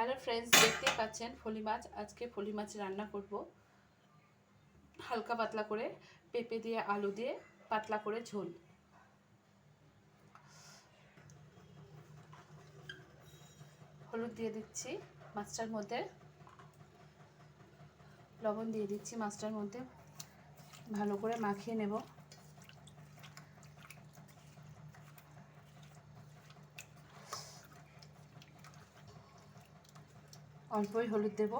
Hello friends দেখতেই পাচ্ছেন ফলি মাছ। আজকে ফলি মাছ রান্না করব। হালকা পাতলা করে পেঁপে দিয়ে, আলু দিয়ে, পাতলা করে ঝোল। হলুদ দিয়ে দিচ্ছি মাছটার মধ্যে। লবণ দিয়ে দিচ্ছি মাছটার মধ্যে। ভালো করে মাখিয়ে নেব। অল্পই হলুদ দেব।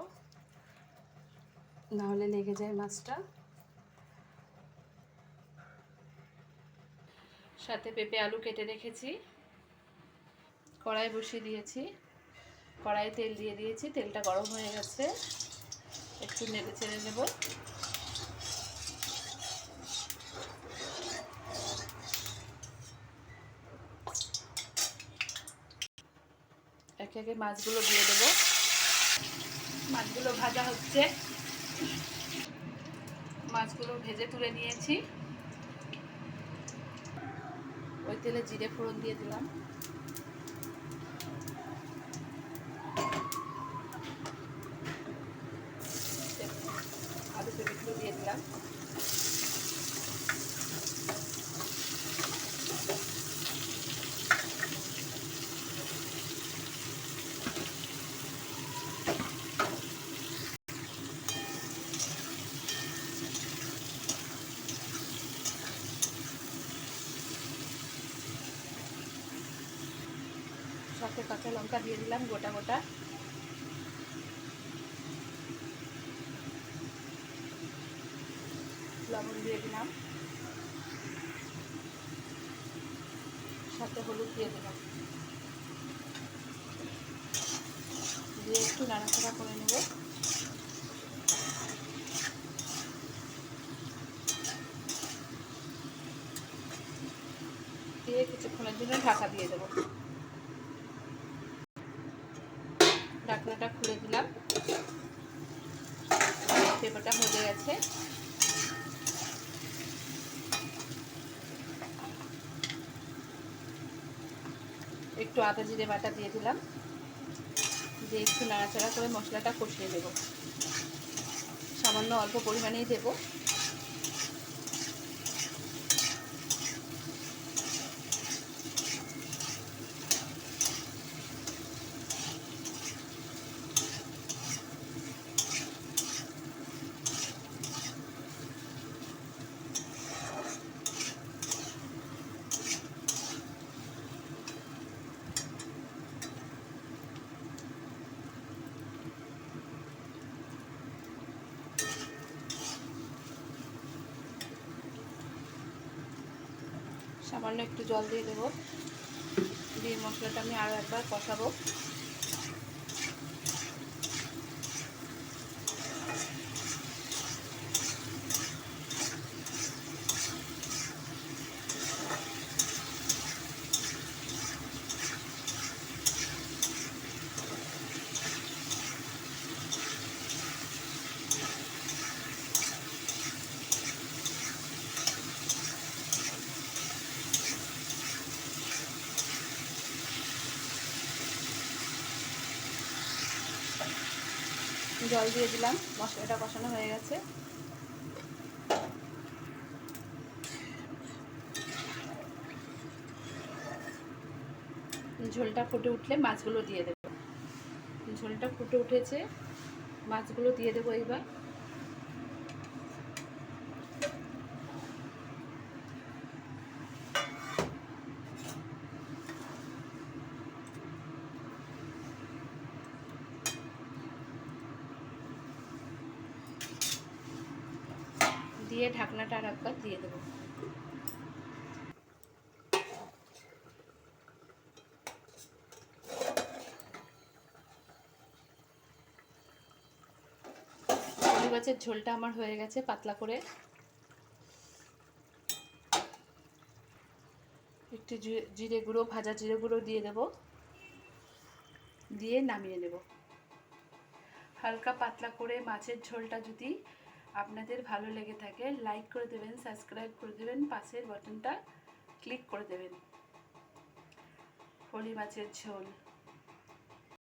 নাহলে লেগে যায় মাছটা। সাথে পেঁপে, আলু কেটে রেখেছি। কড়াই বসিয়ে দিয়েছি। কড়াই তেল দিয়ে দিয়েছি। তেলটা গরম হয়ে গেছে। একটু নেড়ে চেড়ে নেব। একে একে মাছগুলো দিয়ে দেবো। মাছগুলো ভাজা হচ্ছে। মাছগুলো ভেজে তুলে নিয়েছি। ওই তেলে জিরে ফোড়ন দিয়ে দিলাম আলু পেঁপেগুলো দিয়ে দিলাম সাথে কাঁচা লঙ্কা দিয়ে দিলাম, গোটা গোটা। লবণ দিয়ে দিলাম। সাথে হলুদ দিয়ে দিলাম। দিয়ে একটু নাড়াচাড়া করে নেব। দিয়ে কিছুক্ষণের জন্য ঢাকা দিয়ে দেবো। ঢাকনাটা খুলে দিলাম। পেঁপেটা হয়ে গেছে। একটু আদা জিরে বাটা দিয়ে দিলাম। দিয়ে একটু নাড়াচাড়া করে মশলাটা কষিয়ে দেব সামান্য অল্প পরিমাণেই দেব। সামান্য একটু জল দিয়ে দেবো। দিয়ে মশলাটা আমি আরও একবার কষাবো। জল দিয়ে দিলাম। মশলাটা কষানো হয়ে গেছে। ঝোলটা ফুটে উঠলে মাছগুলো দিয়ে দেবো। ঝোলটা ফুটে উঠেছে। মাছগুলো দিয়ে দেবো এইবার। দিয়ে ঢাকনাটা আর একবার দিয়ে দেবো। গাছের ঝোলটা আমার হয়ে গেছে পাতলা করে। একটু জিরে গুঁড়ো, ভাজা জিরে গুঁড়ো দিয়ে দেব। দিয়ে নামিয়ে নেব। হালকা পাতলা করে মাছের ঝোলটা যদি আপনাদের ভালো লেগে থাকে লাইক করে দেবেন সাবস্ক্রাইব করে দেবেন, পাশের বাটনটা ক্লিক করে দেবেন। ফলি মাছের ঝোল।